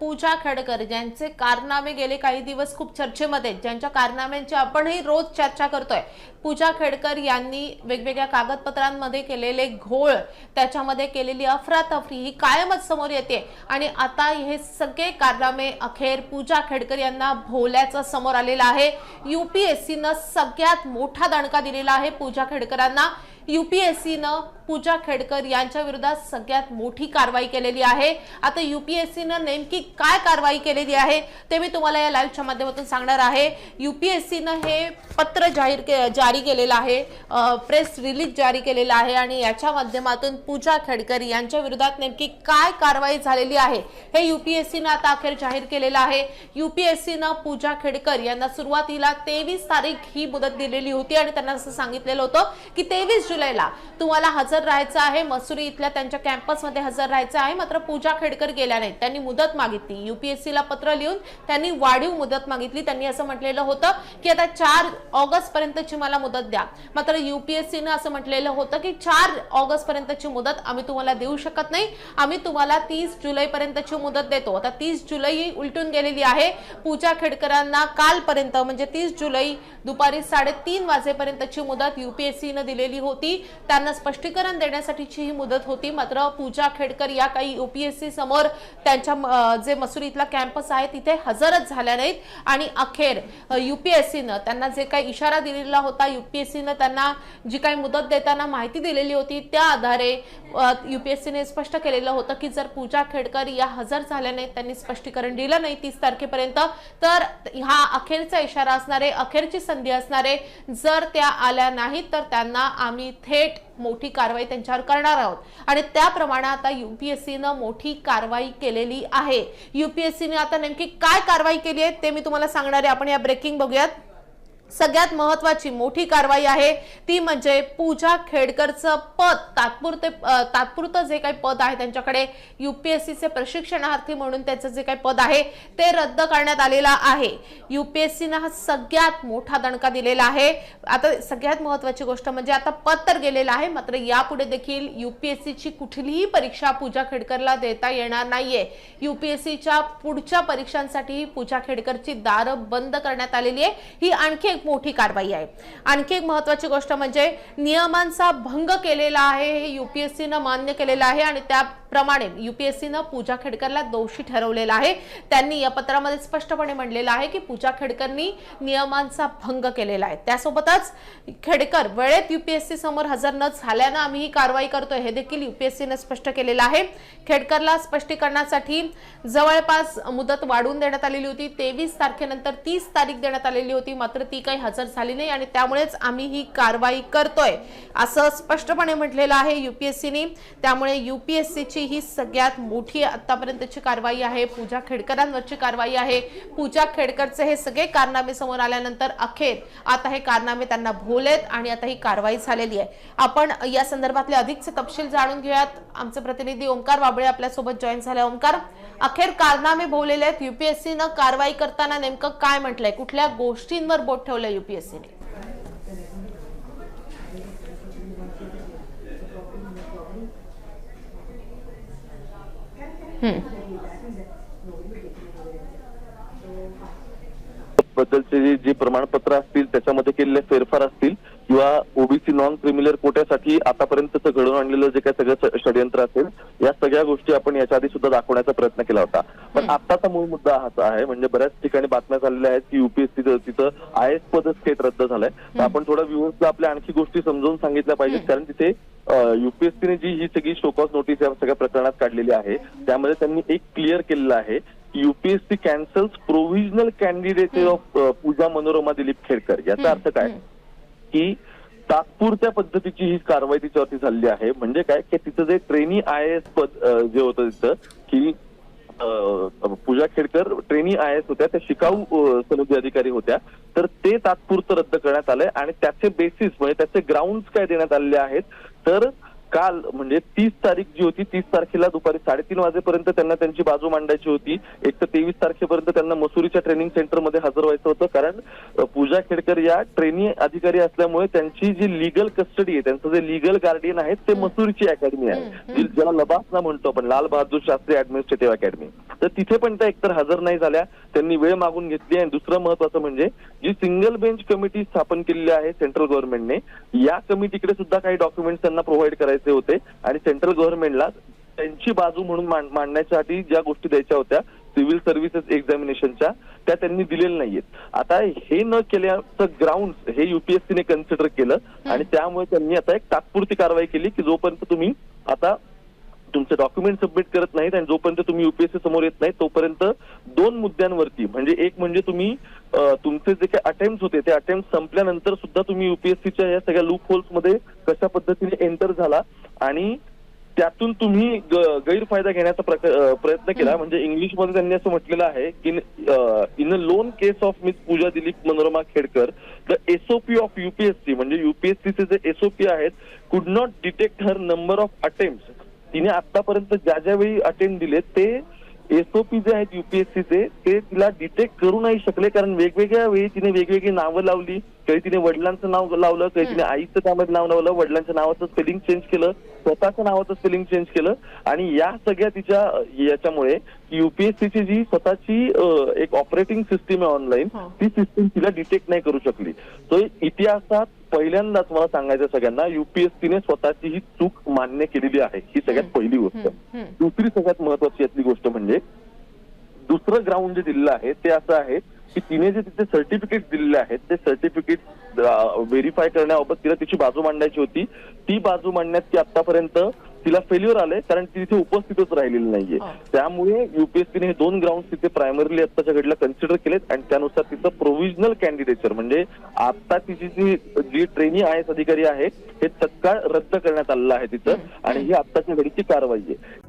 पूजा खेडकर ज्यांचे कारनामे गेले काही दिवस खूप चर्चेमध्ये आहेत, ज्यांच्या कारनाम्यांची आपणही रोज चर्चा करतोय. पूजा खेडकर यांनी वेगवेगळ्या कागदपत्रांमध्ये केलेले घोळ त्याच्यामध्ये केलेली अफरातफरी ही कायमच समोर येते. आणि आता हे सगळे कारनामे अखेर पूजा खेडकर यांना भोवल्याचं समोर आलेलं आहे. युपीएससीनं सगळ्यात मोठा दणका दिलेला आहे पूजा खेडकरांना. युपीएससीनं पूजा खेडकर यांच्या विरोधात सगळ्यात मोठी कारवाई केलेली आहे. आता युपीएससीनं नेमकी काय कारवाई केलेली आहे ते मी तुम्हाला या लाईव्हच्या माध्यमातून सांगणार आहे. युपीएससीनं हे पत्र जाहीर के- जारी केलेलं आहे. प्रेस रिलीज जारी केलेलं आहे आणि याच्या माध्यमातून पूजा खेडकर यांच्या विरोधात नेमकी काय कारवाई झालेली आहे हे युपीएससीनं आता अखेर जाहीर केलेलं आहे. युपीएससीनं पूजा खेडकर यांना सुरुवातीला तेवीस तारीख ही मुदत दिलेली होती आणि त्यांना असं सांगितलेलं होतं की तेवीस जुलैला तुम्हाला हजर राहायचं आहे. मसुरी इथल्या त्यांच्या कॅम्पसमध्ये हजर राहायचं आहे. मात्र पूजा खेडकर गेल्या नाहीत. त्यांनी मुदत मागितली. युपीएससीला पत्र लिहून त्यांनी वाढीव मुदत मागितली. त्यांनी असं म्हटलेलं होतं की आता चार ऑगस्ट पर्यंतची मला मुदत द्या. मात्र युपीएससीनं असं म्हटलेलं होतं की चार ऑगस्ट पर्यंतची मुदत आम्ही तुम्हाला देऊ शकत नाही. आम्ही तुम्हाला तीस जुलै पर्यंतची मुदत देतो. आता तीस जुलै उलटून गेलेली आहे. पूजा खेडकरांना कालपर्यंत म्हणजे तीस जुलै दुपारी साडेतीन वाजेपर्यंतची मुदत युपीएससीनं दिलेली होती. त्यांना स्पष्टीकरण देण्यासाठीची ही मुदत होती. मात्र पूजा खेडकर या काही युपीएससी समोर त्यांच्या जे मसुरीतला कॅम्पस आहे तिथे हजरच झाल्या नाहीत. आणि अखेर युपीएससीनं त्यांना जे काही इशारा दिलेला होता युपीएससीनं त्यांना जी काही मुदत देताना माहिती दिलेली होती त्या आधारे युपीएससीने स्पष्ट केलेलं होतं की जर पूजा खेडकर या हजर झाल्या नाहीत त्यांनी स्पष्टीकरण दिलं नाही तीस तारखेपर्यंत तर हा अखेरचा इशारा असणारे अखेरची संधी असणारे जर त्या आल्या नाहीत तर त्यांना आम्ही थेट मोठी कारवाई त्यांच्यावर करणार आहोत. आणि त्याप्रमाणे आता युपीएससीनं मोठी कारवाई केलेली आहे. युपीएससीने आता नेमकी काय कारवाई केली आहे ते मी तुम्हाला सांगणार आहे. आपण या ब्रेकिंग बघूयात. सगळ्यात महत्वाची मोठी कारवाई आहे. ती म्हणजे पूजा खेडकरचं पद. तात्पुरते तात्पुरतं जे काही पद आहे त्यांच्याकडे युपीएससीचे प्रशिक्षणार्थी म्हणून त्याचं जे काही पद आहे ते रद्द करण्यात आलेलं आहे. युपीएससीनं हा सगळ्यात मोठा दणका दिलेला आहे. आता सगळ्यात महत्वाची गोष्ट म्हणजे आता पद तर गेलेलं आहे मात्र यापुढे देखील युपीएससीची कुठलीही परीक्षा पूजा खेडकरला देता येणार नाहीये. युपीएससीच्या पुढच्या परीक्षांसाठी पूजा खेडकरची दारं बंद करण्यात आलेली आहे. ही आणखी एक मोठी कारवाई आहे. आणखी एक महत्वाची गोष्ट म्हणजे नियमांचा भंग केलेला आहे हे युपीएससीनं मान्य केलेलं आहे आणि त्याप्रमाणे युपीएससीनं पूजा खेडकरला दोषी ठरवलेला आहे. त्यांनी या पत्रामध्ये स्पष्टपणे म्हणलेलं आहे की पूजा खेडकरनी नियमांचा भंग केलेला आहे. त्यासोबतच खेडकर वेळेत युपीएससी समोर हजर न झाल्यानं आम्ही ही कारवाई करतोय हे देखील युपीएससीनं स्पष्ट केलेलं आहे. खेडकरला स्पष्टीकरणासाठी जवळपास मुदत वाढवून देण्यात आलेली होती. तेवीस तारखेनंतर तीस तारीख देण्यात आलेली होती मात्र ती काही हजर झाली नाही आणि त्यामुळेच आम्ही ही कारवाई करतोय असं स्पष्टपणे म्हटलेलं आहे युपीएससीने. त्यामुळे युपीएससीची ही सगळ्यात मोठी आतापर्यंतची कारवाई आहे. पूजा खेडकरांवरची कारवाई आहे. पूजा खेडकरचे हे सगळे कारनामे समोर आल्यानंतर अखेर आता हे कारनामे त्यांना भोलेत आणि आता ही कारवाई झालेली आहे. आपण या संदर्भातले अधिकचे तपशील जाणून घेऊयात. आमचे प्रतिनिधी ओंकार बाबळे आपल्यासोबत जॉईन झाले. ओंकार अखेर कारनामे भोवलेले आहेत. युपीएससीनं कारवाई करताना नेमकं काय म्हटलंय? कुठल्या गोष्टींवर बोट ठेवलंय युपीएससीने बद्दलचे जे प्रमाणपत्र असतील त्याच्यामध्ये केलेले फेरफार असतील किंवा ओबीसी नॉन क्रिमिनल कोट्यासाठी आतापर्यंतच घडून आणलेलं जे काही सगळं षडयंत्र असेल या सगळ्या गोष्टी आपण याच्या आधी सुद्धा दाखवण्याचा प्रयत्न केला होता. पण आताचा मूळ मुद्दा हाच आहे म्हणजे बऱ्याच ठिकाणी बातम्या झालेल्या आहेत की युपीएससी तिथं आय एस पदच थेट रद्द झालंय. तर आपण थोडा व्ह्युअर्सला आपल्या आणखी गोष्टी समजावून सांगितल्या पाहिजेत कारण तिथे युपीएससीने जी ही सगळी शोकॉस नोटीस या सगळ्या प्रकरणात काढलेली आहे त्यामध्ये त्यांनी एक क्लिअर केलेलं आहे UPSC cancels provisional candidate of Pooja Manorama Dilip Khedkar याचा अर्थ काय? की तात्पुरत्या पद्धतीची ही कारवाई तिच्यावरती झालेली आहे. म्हणजे काय? की तिचं जे ट्रेनी आय एस पद जे होतं तिथं की Pooja Khedkar trainee I S होत्या त्या शिकाऊ सनदी अधिकारी होत्या तर ते तात्पुरतं रद्द करण्यात आलंय आणि त्याचे बेसिस म्हणजे त्याचे ग्राउंड काय देण्यात आलेले आहेत तर काल म्हणजे तीस तारीख जी होती तीस तारखेला दुपारी साडेतीन वाजेपर्यंत त्यांना त्यांची बाजू मांडायची होती. एक तर तेवीस तारखेपर्यंत त्यांना मसुरीच्या ट्रेनिंग सेंटरमध्ये हजर व्हायचं होतं. कारण पूजा खेडकर या ट्रेनी अधिकारी असल्यामुळे त्यांची जी लिगल कस्टडी आहे त्यांचं जे लिगल गार्डियन आहे ते मसुरीची अकॅडमी आहे. ज्याला लबासना म्हणतो आपण लाल बहादूर शास्त्री ऍडमिनिस्ट्रेटिव्ह अकॅडमी तर तिथे पण त्या एकतर हजर नाही झाल्या. त्यांनी वेळ मागून घेतली आणि दुसरं महत्वाचं म्हणजे जी सिंगल बेंच कमिटी स्थापन केलेली आहे सेंट्रल गव्हर्नमेंटने या कमिटीकडे सुद्धा काही डॉक्युमेंट्स त्यांना प्रोव्हाइड करायचे होते आणि सेंट्रल गव्हर्नमेंटला त्यांची बाजू म्हणून मांड- मांडण्यासाठी ज्या गोष्टी द्यायच्या होत्या सिव्हिल सर्व्हिसेस एक्झामिनेशनच्या त्या त्यांनी दिलेल्या नाहीयेत. आता हे न केल्याचं ग्राउंड हे युपीएससीने कन्सिडर केलं आणि त्यामुळे त्यांनी आता एक तात्पुरती कारवाई केली की जोपर्यंत तुम्ही आता तुमचे डॉक्युमेंट सबमिट करत नाहीत आणि जोपर्यंत तुम्ही युपीएससी समोर येत नाही तोपर्यंत दोन मुद्द्यांवरती म्हणजे एक म्हणजे तुम्ही तुमचे जे काही अटेम्प्ट होते ते अटेम्प्ट संपल्यानंतर सुद्धा तुम्ही युपीएससीच्या या सगळ्या लूप होल्समध्ये कशा पद्धतीने एंटर झाला आणि त्यातून तुम्ही गैरफायदा घेण्याचा प्रयत्न केला. म्हणजे इंग्लिशमध्ये त्यांनी असं म्हटलेलं आहे की in a lone case of Miss Pooja Dilip Manorama Khedkar the SOP of UPSC म्हणजे युपीएससीचे जे एसओपी आहेत could not detect her number of attempt तिने आतापर्यंत ज्या ज्या वेळी अटेम्प्ट दिले ते एसओपी जे आहेत युपीएससीचे ते तिला डिटेक्ट करू नाही शकले. कारण वेगवेगळ्या वेळी तिने वेगवेगळी नावं लावली. कधी तिने वडिलांचं नाव लावलं कधी तिने आईचं त्यामध्ये नाव लावलं वडिलांच्या नावाचं स्पेलिंग चेंज केलं. स्वतःच्या नावाचं स्पेलिंग चेंज केलं. आणि या सगळ्या तिच्या याच्यामुळे युपीएससीची जी स्वतःची एक ऑपरेटिंग सिस्टीम आहे ऑनलाईन हो. ती सिस्टीम तिला डिटेक्ट नाही करू शकली. तो इतिहासात पहिल्यांदाच मला सांगायचं सगळ्यांना युपीएससीने स्वतःची ही चूक मान्य केलेली आहे. ही सगळ्यात पहिली गोष्ट. दुसरी सगळ्यात महत्वाची यातली गोष्ट म्हणजे दुसरं ग्राउंड जे दिलेलं आहे ते असं आहे की तिने जे तिचे सर्टिफिकेट दिलेले आहेत ते सर्टिफिकेट व्हेरीफाय करण्याबाबत तिला तिची बाजू मांडायची होती. ती बाजू मांडण्यात ती आतापर्यंत तिला फेल्युअर आलंय कारण ती तिथे उपस्थितच राहिलेली नाहीये. त्यामुळे युपीएससीने हे दोन ग्राउंड तिथे प्रायमरीली आत्ताच्या घडीला कन्सिडर केलेत आणि त्यानुसार तिचं प्रोव्हिजनल कॅन्डिडेचर म्हणजे आता तिची जी जी ट्रेनी आय एस अधिकारी आहे हे तत्काळ रद्द करण्यात आलेलं आहे तिचं आणि ही आत्ताच्या घडीची कारवाई आहे.